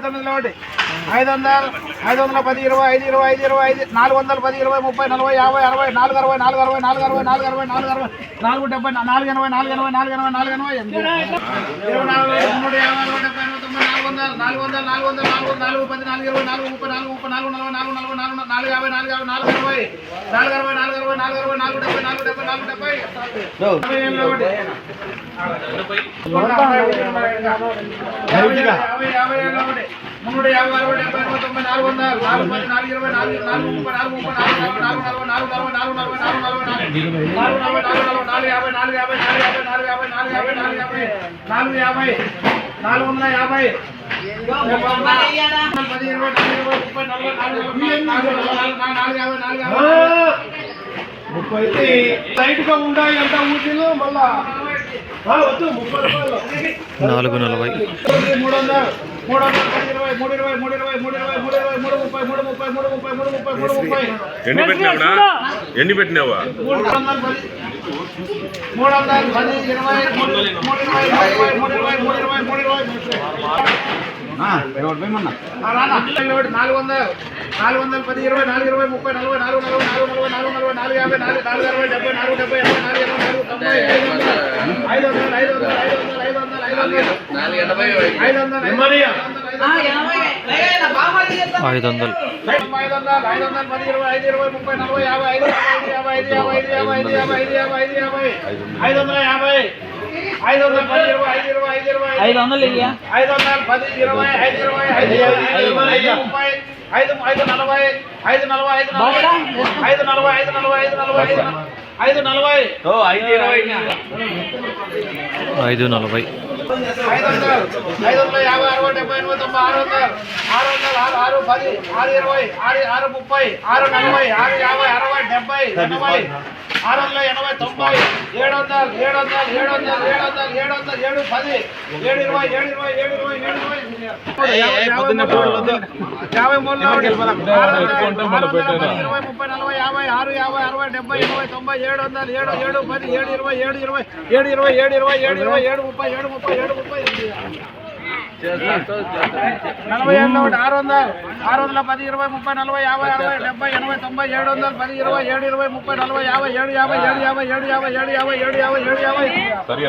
తొమ్మిదిలో ఒకటి ఐదు వందలు ఐదు వందల పది ఇరవై ఐదు ఇరవై ఐదు ఇరవై ఐదు నాలుగు వందలు పది ఇరవై ముప్పై నలభై యాభై అరవై నాలుగు అరవై నాలుగు అరవై నాలుగు అరవై నాలుగు అరవై నాలుగు అరవై నాలుగు డెబ్బై నాలుగు ఎనభై నాలుగు ఎనభై నాలుగు ఎనభై నాలుగు ఎనభై ఎనిమిది ఇరవై నాలుగు మూడు యాభై అరవై డెబ్బై ఎనభై తొమ్మిది నాలుగు వందలు నాలుగు వందలు నాలుగు వందలు నాలుగు నాలుగు పది నాలుగు ఇరవై నాలుగు ముప్పై నాలుగు ముప్పై నాలుగు నలభై నాలుగు నలభై నాలుగు నాలుగు యాభై నాలుగు యాభై నాలుగు అరవై నాలుగు అరవై నాలుగు అరవై నాలుగు అరవై నాలుగు డెబ్బై నాలుగు డెబ్బై నాలుగు డెబ్బై యాభై యాభై యాభై యాభై అరవై డెబ్బై ఎనభై తొంభై నాలుగు వందలు నాలుగు పది నాలుగు ఇరవై నాలుగు నాలుగు ముప్పై నాలుగు ముప్పై నాలుగు నాలుగు నలభై నాలుగు నలభై నాలుగు నలభై నాలుగు నలభై నాలుగు నాలుగు నలభై నాలుగు నలభై నాలుగు యాభై నాలుగు యాభై నాలుగు యాభై నాలుగు యాభై నాలుగు యాభై నాలుగు యాభై నాలుగు యాభై నాలుగు వందల యాభై పది ఇరవై నాలుగు ఇరవై ముప్పై నలభై నాలుగు నాలుగు నాలుగు నాలుగు నాలుగు యాభై నాలుగు యాభై ముప్పై టైట్గా ఉండాలి అంత ఊటీలు మళ్ళా వద్దు ముప్పై రూపాయలు నాలుగు నలభై మూడు వందలు మూడు ఇరవై మూడు ఇరవై మూడు ఇరవై మూడు ఇరవై మూడు ఇరవై మూడు ముప్పై మూడు ముప్పై మూడు ముప్పై మూడు ముప్పై మూడు ముప్పై ఎన్ని పెట్టినావునా ఎన్ని పెట్టినావా మూడు వందలు పది మూడు వందలు పది ఇరవై మూడు మూడు ఇరవై మూడు ఇరవై మూడు ఇరవై మూడు ఇరవై మూడు ఇరవై ఆ, రానా? నాలుగు వందలు నాలుగు వందలు పది ఇరవై నాలుగు ఇరవై ముప్పై నలభై నాలుగు నలభై నాలుగు నలభై నాలుగు నలభై నాలుగు యాభై నాలుగు నాలుగు అరవై డెబ్బై నాలుగు డెబ్బై ఎనభై నాలుగు ఎనభై నాలుగు తొంభై ఐదు వందలు ఐదు వందలు ఐదు వందలు ఐదు వందలు ఐదు వందలు. ఐదు వందలు. ఐదు వందలు. పది ఇరవై ఐదు ఇరవై నలభై. ఐదు యాభై ఐదు యాభై ఐదు యాభై ఐదు యాభై ఐదు యాభై ఐదు యాభై ఐదు వందల యాభై ఐదు వందల పది ఇరవై. ఐదు ఇరవై ఐదు ఇరవై ఐదు వందలు ఐదు వందలు పది ఇరవై ఐదు ఇరవై ఐదు ఇరవై ఐదు ఇరవై ఐదు ముప్పై ఐదు ఐదు నలభై ఐదు నలభై ఐదు నలభై ఐదు నలభై ఐదు నలభై ఐదు నలభై ఐదు ఐదు నలభై. ఐదు నలభై. ఐదు వందలు ఐదు వందల యాభై అరవై డెబ్బై ఎనభై తొంభై ఆరు వందలు ఆరు వందలు ఆరు ఆరు పది ఆరు ఇరవై ఆరు ఆరు ముప్పై ఆరు నలభై ఆరు యాభై డెబ్బై ఎనభై ఆరు వందల ఎనభై తొంభై ఏడు వందలు ఏడు వందలు ఏడు వందలు ఏడు వందలు ఏడు వందలు ఏడు పది ఏడు ఇరవై ఏడు ఇరవై ఏడు ఇరవై ఏడు ఇరవై యాభై మూడు ఇరవై ముప్పై నలభై యాభై ఆరు యాభై అరవై డెబ్బై ఎనభై తొంభై ఏడు వందలు ఏడు ఏడు పది ఏడు ఇరవై ఏడు ఇరవై ఏడు ఇరవై ఏడు ఇరవై ఏడు ఇరవై ఏడు ముప్పై ఏడు ముప్పై ఏడు ముప్పై నలభై ఏళ్ళు ఒకటి ఆరు వందలు. ఆరు వందల పది ఇరవై ముప్పై నలభై యాభై అరవై డెబ్బై ఎనభై తొంభై ఏడు వందలు పది ఇరవై ఏడు ఇరవై ముప్పై నలభై యాభై ఏడు యాభై ఏడు యాభై ఏడు యాభై ఏడు యాభై ఏడు యాభై ఏడు యాభై. సరే